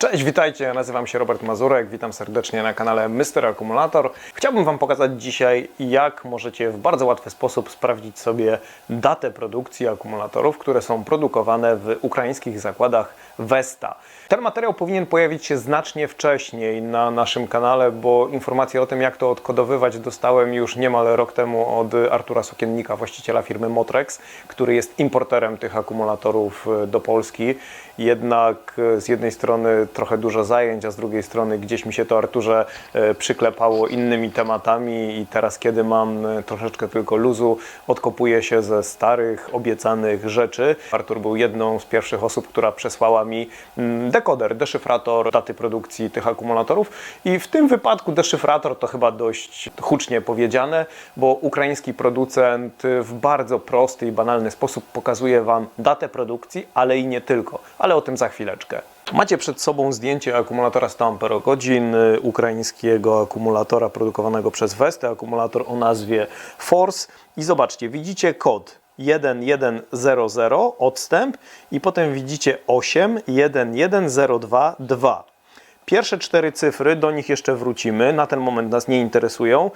Cześć, witajcie, ja nazywam się Robert Mazurek, witam serdecznie na kanale Mr. Akumulator. Chciałbym Wam pokazać dzisiaj, jak możecie w bardzo łatwy sposób sprawdzić sobie datę produkcji akumulatorów, które są produkowane w ukraińskich zakładach Vesta. Ten materiał powinien pojawić się znacznie wcześniej na naszym kanale, bo informacje o tym, jak to odkodowywać, dostałem już niemal rok temu od Artura Sokiennika, właściciela firmy Motrex, który jest importerem tych akumulatorów e, do Polski. Jednak e, z jednej strony trochę dużo zajęć, a z drugiej strony gdzieś mi się to Arturze e, przyklepało innymi tematami i teraz, kiedy mam e, troszeczkę tylko luzu, odkopuję się ze starych, obiecanych rzeczy. Artur był jedną z pierwszych osób, która przesłała mi mm, dekoder, deszyfrator daty produkcji tych akumulatorów i w tym wypadku deszyfrator to chyba dość hucznie powiedziane, bo ukraiński producent w bardzo prosty i banalny sposób pokazuje Wam datę produkcji, ale i nie tylko, ale o tym za chwileczkę. Macie przed sobą zdjęcie akumulatora 100 Ah ukraińskiego akumulatora produkowanego przez Westę, akumulator o nazwie Force i zobaczcie, widzicie kod 1100 odstęp i potem widzicie 8 11022 2. Pierwsze cztery cyfry, do nich jeszcze wrócimy, na ten moment nas nie interesują.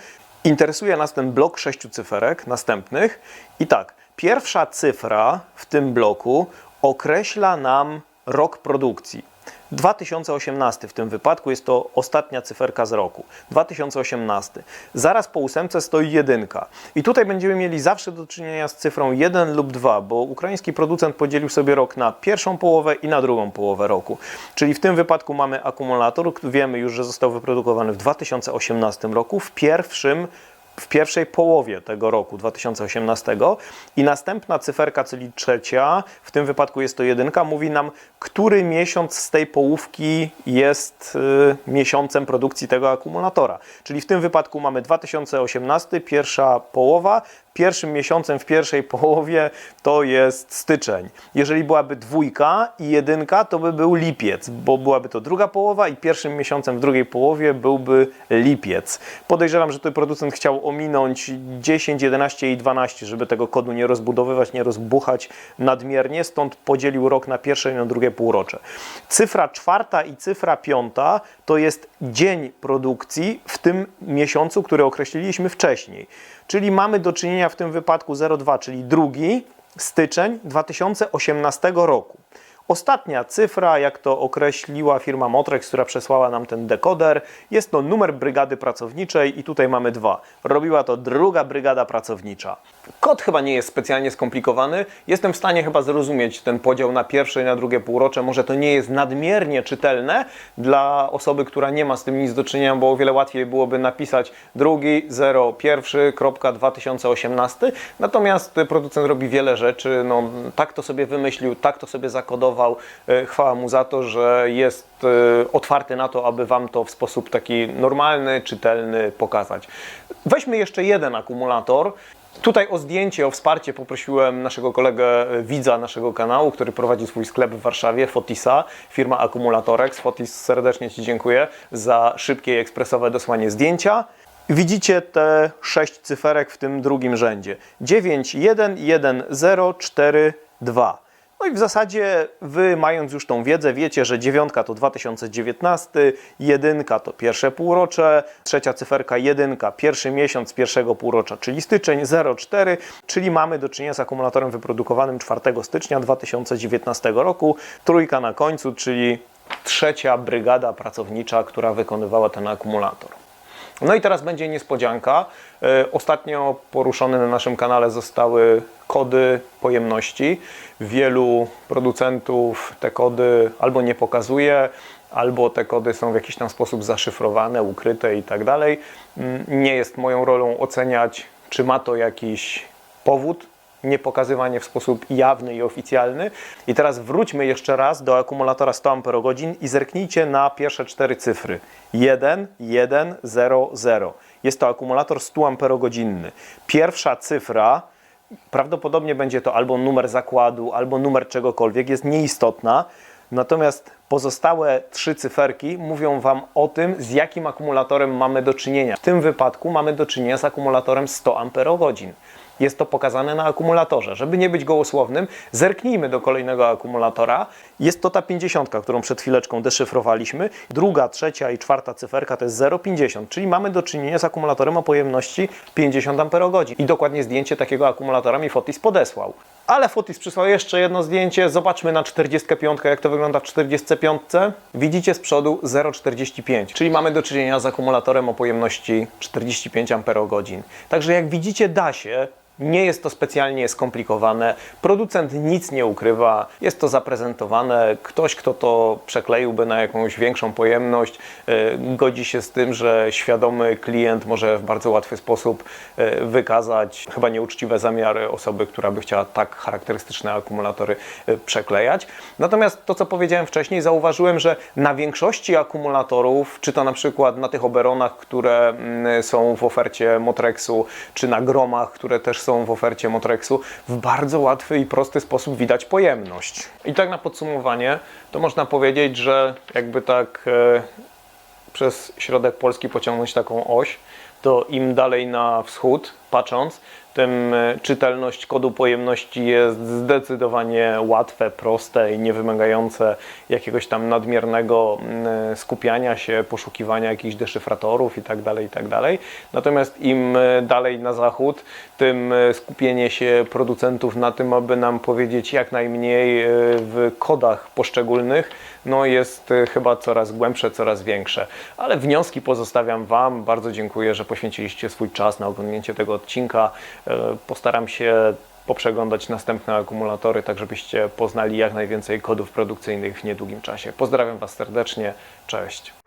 Interesuje nas ten blok sześciu cyferek następnych. I tak, pierwsza cyfra w tym bloku określa nam rok produkcji. 2018 w tym wypadku jest to ostatnia cyferka z roku. 2018. Zaraz po ósemce stoi jedynka. I tutaj będziemy mieli zawsze do czynienia z cyfrą 1 lub 2, bo ukraiński producent podzielił sobie rok na pierwszą połowę i na drugą połowę roku. Czyli w tym wypadku mamy akumulator, wiemy już, że został wyprodukowany w 2018 roku, w pierwszym w pierwszej połowie tego roku 2018 i następna cyferka, czyli trzecia, w tym wypadku jest to jedynka, mówi nam, który miesiąc z tej połówki jest y, miesiącem produkcji tego akumulatora. Czyli w tym wypadku mamy 2018, pierwsza połowa, pierwszym miesiącem w pierwszej połowie to jest styczeń. Jeżeli byłaby dwójka i jedynka, to by był lipiec, bo byłaby to druga połowa i pierwszym miesiącem w drugiej połowie byłby lipiec. Podejrzewam, że tutaj producent chciał ominąć 10, 11 i 12, żeby tego kodu nie rozbudowywać, nie rozbuchać nadmiernie, stąd podzielił rok na pierwsze i na drugie półrocze. Cyfra czwarta i cyfra piąta to jest dzień produkcji w tym miesiącu, który określiliśmy wcześniej. Czyli mamy do czynienia w tym wypadku 02, czyli drugi styczeń 2018 roku. Ostatnia cyfra, jak to określiła firma Motrex, która przesłała nam ten dekoder, jest to numer brygady pracowniczej i tutaj mamy dwa. Robiła to druga brygada pracownicza. Kod chyba nie jest specjalnie skomplikowany. Jestem w stanie chyba zrozumieć ten podział na pierwsze i na drugie półrocze. Może to nie jest nadmiernie czytelne dla osoby, która nie ma z tym nic do czynienia, bo o wiele łatwiej byłoby napisać drugi, 0, pierwszy, kropka 2018. Natomiast producent robi wiele rzeczy. No, tak to sobie wymyślił, tak to sobie zakodował. E, Chwała mu za to, że jest e, otwarty na to, aby Wam to w sposób taki normalny, czytelny pokazać. Weźmy jeszcze jeden akumulator. Tutaj o zdjęcie, o wsparcie poprosiłem naszego kolegę, e, widza naszego kanału, który prowadzi swój sklep w Warszawie, Fotisa, firma Akumulatorex. Fotis, serdecznie Ci dziękuję za szybkie i ekspresowe dosłanie zdjęcia. Widzicie te sześć cyferek w tym drugim rzędzie. 9, 1, 1, 0, 4, 2. No i w zasadzie wy, mając już tą wiedzę, wiecie, że dziewiątka to 2019, jedynka to pierwsze półrocze, trzecia cyferka jedynka, pierwszy miesiąc pierwszego półrocza, czyli styczeń 04, czyli mamy do czynienia z akumulatorem wyprodukowanym 4 stycznia 2019 roku, trójka na końcu, czyli trzecia brygada pracownicza, która wykonywała ten akumulator. No i teraz będzie niespodzianka. E, Ostatnio poruszone na naszym kanale zostały kody pojemności. Wielu producentów te kody albo nie pokazuje, albo te kody są w jakiś tam sposób zaszyfrowane, ukryte i tak dalej. Mm, Nie jest moją rolą oceniać, czy ma to jakiś powód, niepokazywanie w sposób jawny i oficjalny. I teraz wróćmy jeszcze raz do akumulatora 100 Ah i zerknijcie na pierwsze cztery cyfry. 1, 1, 0, 0. Jest to akumulator 100 Ah. Pierwsza cyfra, prawdopodobnie będzie to albo numer zakładu, albo numer czegokolwiek, jest nieistotna. Natomiast pozostałe trzy cyferki mówią Wam o tym, z jakim akumulatorem mamy do czynienia. W tym wypadku mamy do czynienia z akumulatorem 100 Ah. Jest to pokazane na akumulatorze. Żeby nie być gołosłownym, zerknijmy do kolejnego akumulatora. Jest to ta 50, którą przed chwileczką deszyfrowaliśmy. Druga, trzecia i czwarta cyferka to jest 0,50, czyli mamy do czynienia z akumulatorem o pojemności 50 Ah. I dokładnie zdjęcie takiego akumulatora mi Fotis podesłał. Ale Fotis przysłał jeszcze jedno zdjęcie. Zobaczmy na 45, jak to wygląda w 45. Widzicie z przodu 0,45, czyli mamy do czynienia z akumulatorem o pojemności 45 Ah. Także jak widzicie, da się. Nie jest to specjalnie skomplikowane. Producent nic nie ukrywa. Jest to zaprezentowane. Ktoś, kto to przekleiłby na jakąś większą pojemność, e, godzi się z tym, że świadomy klient może w bardzo łatwy sposób e, wykazać chyba nieuczciwe zamiary osoby, która by chciała tak charakterystyczne akumulatory e, przeklejać. Natomiast to, co powiedziałem wcześniej, zauważyłem, że na większości akumulatorów, czy to na przykład na tych oberonach, które mm, są w ofercie Motrexu, czy na gromach, które też są w ofercie Motrexu, w bardzo łatwy i prosty sposób widać pojemność. I tak na podsumowanie, to można powiedzieć, że jakby tak e, przez środek Polski pociągnąć taką oś, to im dalej na wschód patrząc, tym e, czytelność kodu pojemności jest zdecydowanie łatwe, proste i nie wymagające jakiegoś tam nadmiernego mm, skupiania się, poszukiwania jakichś deszyfratorów itd. itd. Natomiast im e, dalej na zachód, tym e, skupienie się producentów na tym, aby nam powiedzieć jak najmniej e, w kodach poszczególnych, no jest e, chyba coraz głębsze, coraz większe. Ale wnioski pozostawiam Wam. Bardzo dziękuję, że poświęciliście swój czas na oglądnięcie tego odcinka. E, Postaram się poprzeglądać następne akumulatory, tak żebyście poznali jak najwięcej kodów produkcyjnych w niedługim czasie. Pozdrawiam Was serdecznie. Cześć.